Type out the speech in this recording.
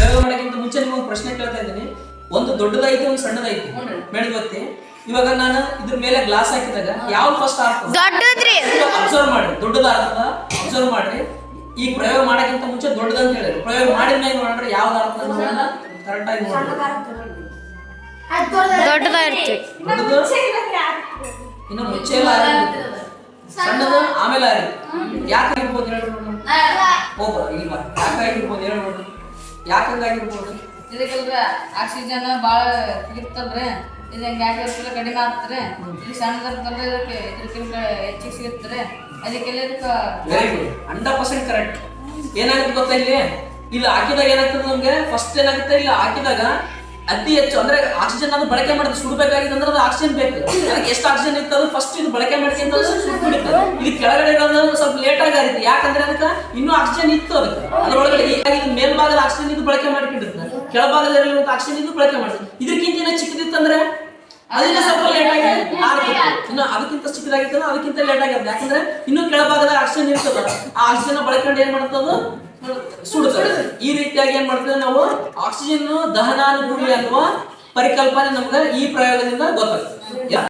ಪ್ರಯೋಗ ಮಾಡೋಕ್ಕಿಂತ ಮುಂಚೆ ನಿಮಗೆ ಪ್ರಶ್ನೆ ಕೇಳ್ತಾ ಇದ್ದೀನಿ. ಒಂದು ದೊಡ್ಡದೈತೆ ಒಂದು ಸಣ್ಣದೈತೆ ಮೇಡಮ್ ಗೊತ್ತಿ? ಇವಾಗ ನಾನು ಇದ್ರ ಮೇಲೆ ಗ್ಲಾಸ್ ಹಾಕಿದಾಗ ಯಾವ ಫಸ್ಟ್ ದೊಡ್ಡದ್ರಿ. ಅಬ್ಸರ್ವ್ ಮಾಡಿ ದೊಡ್ಡದಾರ್ಥ ಅಬ್ಸರ್ವ್ ಮಾಡ್ರಿ. ಈ ಪ್ರಯೋಗ ಮಾಡೋಕ್ಕಿಂತ ಮುಂಚೆ ದೊಡ್ಡದಂತ ಹೇಳಿದ್ರು ಪ್ರಯೋಗ ಮಾಡಿದ ಮೇಲೆ ನೋಡ್ರಿ ಯಾವ್ದು ಆಗ್ತದೆ ಕರೆಕ್ಟ್ ಆಗಿ ನೋಡ್ರಿ. ಇನ್ನು ಎಲ್ಲ. ಸಣ್ಣದು ಆಮೇಲೆ ಯಾಕೆ ಆಗಿರ್ಬೋದು ಹೇಳಿ ನೋಡ್ರಿ. ಹೋಗ ಇಲ್ಲ ಯಾಕೆ ಆಗಿರ್ಬೋದು ಹೇಳಿ ನೋಡೋಣ ಯಾಕೆ ಹಂಗಾಗಿರ್ಬೋದು? ಇದಕ್ಕೆಲ್ರ ಆಕ್ಸಿಜನ್ ಭಾಳ ಸಿಗುತ್ತಲ್ರಿ ಇದು ಹೆಂಗೆ ಯಾಕೆ ಇರ್ತಲ್ಲ ಕಡಿಮೆ ಆಗ್ತದೆ. ಇದು ಸಣ್ಣದಿರ್ತಲ್ರಿ ಇದಕ್ಕೆ ಇದಕ್ಕಿಂತ ಹೆಚ್ಚಿಗೆ ಸಿಗುತ್ತದೆ ಅದಕ್ಕೆಲ್ಲ ಇದಕ್ಕೆ very good hundred percent correct ಏನಾಗುತ್ತೆ ಗೊತ್ತಾ ಇಲ್ಲಿ? ಇಲ್ಲಿ ಹಾಕಿದಾಗ ಏನಾಗ್ತದೆ ನಮ್ಗೆ? ಫಸ್ಟ್ ಏನಾಗುತ್ತೆ? ಇಲ್ಲಿ ಹಾಕಿದಾಗ ಅತಿ ಹೆಚ್ಚು ಅಂದ್ರೆ ಆಕ್ಸಿಜನ್ ಅದು ಬಳಕೆ ಮಾಡಿದ್ರೆ ಸುಡಬೇಕಾಗಿದೆ ಅಂದ್ರೆ ಅದು ಆಕ್ಸಿಜನ್ ಬೇಕು. ಅದಕ್ಕೆ ಎಷ್ಟು ಆಕ್ಸಿಜನ್ ಇತ್ತು ಅದು ಫಸ್ಟ್ ಇದು ಬಳಕೆ ಮಾಡ್ಕೊಂಡು ಸುಡ್ಬಿಡುತ್ತೆ. ಇದು ಕೆಳಗಡೆ ಸ್ವಲ್ಪ ಲೇಟ್ ಆಗಿ ಯಾಕಂದ್ರೆ ಅದಕ್ಕೆ ಇನ್ನೂ ಆಕ್ಸಿಜನ್ ಇತ್ತು ಅದಕ್ಕೆ. ಅದ್ರೊಳಗಡೆ ಹೀಗಾಗಿ ಇದು ಬಳಕೆ ಮಾಡಿಕೊಂಡಿರ್ತಾರೆ ಕೆಳಭಾಗದಲ್ಲಿರುವಂತ ಆಕ್ಸಿಜನ್ ಬಳಕೆ ಮಾಡ್ತಾರೆ ಇದಕ್ಕಿಂತ ಏನೋ ಚಿಕ್ಕದಿತ್ತಂದ್ರೆ ಅದನ್ನ ಸ್ವಲ್ಪ ಲೇಟ್ ಆಗಿ ಇನ್ನು ಅದಕ್ಕಿಂತ ಚಿಕ್ಕದಾಗಿತ್ತಲ್ಲ, ಅದಕ್ಕಿಂತ ಲೇಟ್ ಆಗಿರ್ತದೆ ಯಾಕಂದ್ರೆ ಇನ್ನು ಕೆಳಭಾಗದ ಆಕ್ಸಿಜನ್ ಇರ್ತದ ಆ ಆಕ್ಸಿಜನ್ ಬಳಕೊಂಡು ಏನ್ ಮಾಡ್ತದ? ಸುಡುತ್ತದೆ. ಈ ರೀತಿಯಾಗಿ ಏನ್ ಮಾಡ್ತದೆ ನಾವು? ಆಕ್ಸಿಜನ್ ದಹನಾನುಭೂತಿ ಅನ್ನುವ ಪರಿಕಲ್ಪನೆ ನಮ್ಗೆ ಈ ಪ್ರಯೋಗದಿಂದ ಗೊತ್ತಾಗ್ತದೆ.